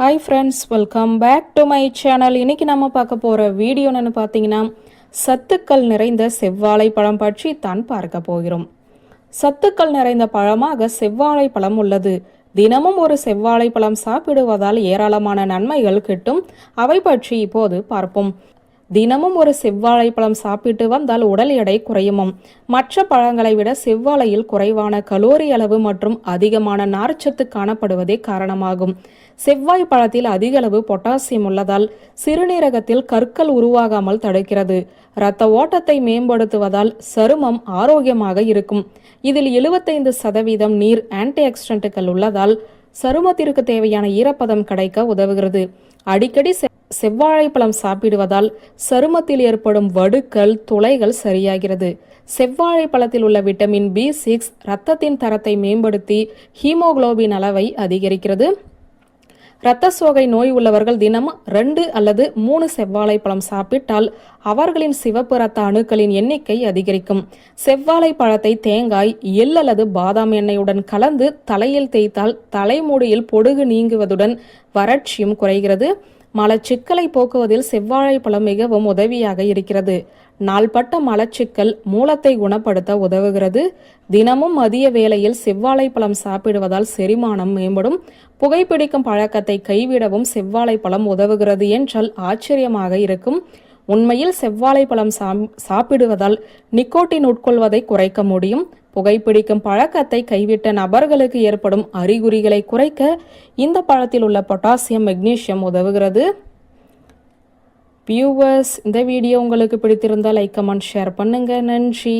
Hi friends welcome back to my channel இன்னைக்கு நம்ம பார்க்க போகிற வீடியோ என்னென்னு பார்த்தீங்கன்னா சத்துக்கள் நிறைந்த செவ்வாழை பழம் பற்றி தான் பார்க்க போகிறோம். சத்துக்கள் நிறைந்த பழமாக செவ்வாழை பழம் உள்ளது. தினமும் ஒரு செவ்வாழை பழம் சாப்பிடுவதால் ஏராளமான நன்மைகள் கிட்டும். அவை பற்றி இப்போது பார்ப்போம். தினமும் ஒரு செவ்வாழை பழம் சாப்பிட்டு வந்தால் உடல் எடை குறையுமாம். மற்ற பழங்களை விட செவ்வாழையில் குறைவான கலோரி அளவு மற்றும் அதிகமான நார்ச்சத்து காணப்படுவதே காரணமாகும். செவ்வாய் பழத்தில் அதிக அளவு பொட்டாசியம் உள்ளதால் சிறுநீரகத்தில் கற்கள் உருவாகாமல் தடுக்கிறது. இரத்த ஓட்டத்தை மேம்படுத்துவதால் சருமம் ஆரோக்கியமாக இருக்கும். இதில் 75% சதவீதம் நீர் ஆன்டி ஆக்சிடென்ட்டுகள் உள்ளதால் சருமத்திற்கு தேவையான ஈரப்பதம் கிடைக்க உதவுகிறது. அடிக்கடி செ- செவ்வாழைப்பழம் சாப்பிடுவதால் சருமத்தில் ஏற்படும் வடுக்கள் துளைகள் சரியாகிறது. செவ்வாழை பழத்தில் உள்ள விட்டமின் பி சிக்ஸ் இரத்தத்தின் தரத்தை மேம்படுத்தி ஹீமோகுளோபின் அளவை அதிகரிக்கிறது. இரத்த சோகை நோய் உள்ளவர்கள் தினமும் ரெண்டு அல்லது மூணு செவ்வாழை பழம் சாப்பிட்டால் அவர்களின் சிவப்பு ரத்த அணுக்களின் எண்ணிக்கை அதிகரிக்கும். செவ்வாழை பழத்தை தேங்காய் எள் அல்லது பாதாம் எண்ணெயுடன் கலந்து தலையில் தேய்த்தால் தலைமுடியில் பொடுகு நீங்குவதுடன் வறட்சியும் குறைகிறது. மலச்சிக்கலை போக்குவதில் செவ்வாழைப்பழம் மிகவும் உதவியாக இருக்கிறது. நாள்பட்ட மலச்சிக்கல் மூலத்தை குணப்படுத்த உதவுகிறது. தினமும் மதிய வேளையில் செவ்வாழைப்பழம் சாப்பிடுவதால் செரிமானம் மேம்படும். புகைப்பிடிக்கும் பழக்கத்தை கைவிடவும் செவ்வாழைப்பழம் உதவுகிறது என்றால் ஆச்சரியமாக இருக்கும். உண்மையில் செவ்வாழைப்பழம் சாம்- சாப்பிடுவதால் நிக்கோட்டின் உட்கொள்வதை குறைக்க முடியும். புகைப்பிடிக்கும் பழக்கத்தை கைவிட்ட நபர்களுக்கு ஏற்படும் அறிகுறிகளை குறைக்க இந்த பழத்தில் உள்ள பொட்டாசியம் மெக்னீஷியம் உதவுகிறது. வியூவர்ஸ் இந்த வீடியோ உங்களுக்கு பிடித்திருந்தால் லைக் கமெண்ட் ஷேர் பண்ணுங்கள் நன்றி.